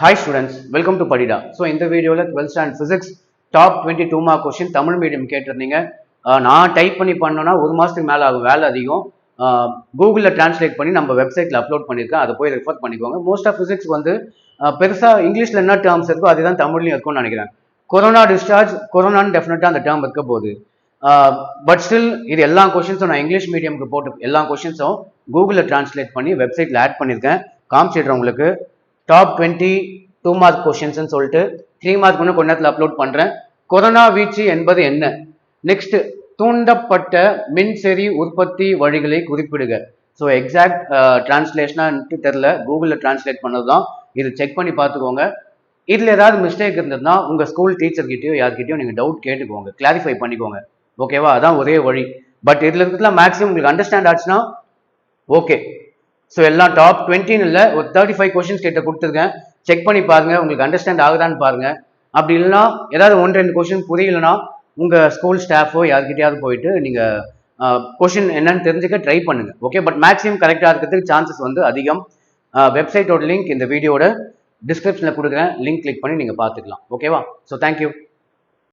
Hi students welcome to Padida so இந்த வீடியோவில் twelfth standard physics top twenty two mark question Tamil medium கேட்டிருந்தீங்க. நான் type பண்ணி பண்ணோன்னா ஒரு மாதத்துக்கு மேலே ஆகும் வேலை அதிகம். கூகுளில் டிரான்ஸ்லேட் பண்ணி நம்ம வெப்சைட்டில் அப்லோட் பண்ணியிருக்கேன். அதை போய் ரெஃபர் பண்ணிக்கோங்க. மோஸ்ட் ஆஃப் ஃபிசிக்ஸ் வந்து பெருசாக இங்கிலீஷில் என்ன டேர்ம்ஸ் இருக்கோ அதுதான் தமிழ்லையும் இருக்கும்னு நினைக்கிறேன். கொரோனா டிஸ்சார்ஜ் கொரோனான்னு டெஃபினட்டாக அந்த டேர்ம் இருக்க போகுது. பட் ஸ்டில் இது எல்லா கொஷின்ஸும் நான் இங்கிலீஷ் மீடியம்க்கு போட்டு எல்லா கொஷின்ஸும் கூகுளில் டிரான்ஸ்லேட் பண்ணி வெப்சைட்டில் ஆட் பண்ணியிருக்கேன். காமிச்சிடுறேன் உங்களுக்கு. டாப் டுவெண்ட்டி டூ மார்க் கொஷின்ஸ்ன்னு சொல்லிட்டு த்ரீ மார்க் ஒன்று கொஞ்ச நேரத்தில் அப்லோட் பண்ணுறேன் கொரோனா வீழ்ச்சி என்பது என்ன? நெக்ஸ்ட் தூண்டப்பட்ட மின்செறி உற்பத்தி வழிகளை குறிப்பிடுக. ஸோ எக்ஸாக்ட் டிரான்ஸ்லேஷனான்ட்டு தெரில கூகுளில் டிரான்ஸ்லேட் பண்ணது தான் இது செக் பண்ணி பார்த்துக்கோங்க. இதில் ஏதாவது மிஸ்டேக் இருந்ததுன்னா உங்கள் ஸ்கூல் டீச்சர்கிட்டயோ யார்கிட்டயோ நீங்கள் டவுட் கேட்டுக்கோங்க. கிளாரிஃபை பண்ணிக்கோங்க. ஓகேவா அதான் ஒரே வழி. பட் இதில் இருக்கிறதுலாம் மேக்ஸிமம் உங்களுக்கு அண்டர்ஸ்டாண்ட் ஆச்சுன்னா ஓகே ஸோ எல்லாம் டாப் டுவெண்ட்டின்னு இல்லை ஒரு தேர்ட்டி ஃபைவ் கொஷின்ஸ் கிட்ட கொடுத்துருக்கேன். செக் பண்ணி பாருங்கள் உங்களுக்கு அண்டர்ஸ்டாண்ட் ஆகுதான்னு பாருங்கள் அப்படி இல்லைன்னா ஏதாவது ஒன்று ரெண்டு கொஷின் புரியலனா உங்கள் ஸ்கூல் ஸ்டாஃபோ யார்கிட்டயாவது போயிட்டு நீங்கள் கொஷின் என்னன்னு தெரிஞ்சுக்க ட்ரை பண்ணுங்கள் ஓகே பட் மேக்ஸிமம் கரெக்டாக இருக்கிறதுக்கு சான்சஸ் வந்து அதிகம். வெப்சைட்டோட லிங்க் இந்த வீடியோட டிஸ்கிரிப்ஷனில் கொடுக்குறேன். லிங்க் கிளிக் பண்ணி நீங்கள் பார்த்துக்கலாம். ஓகேவா ஸோ தேங்க்யூ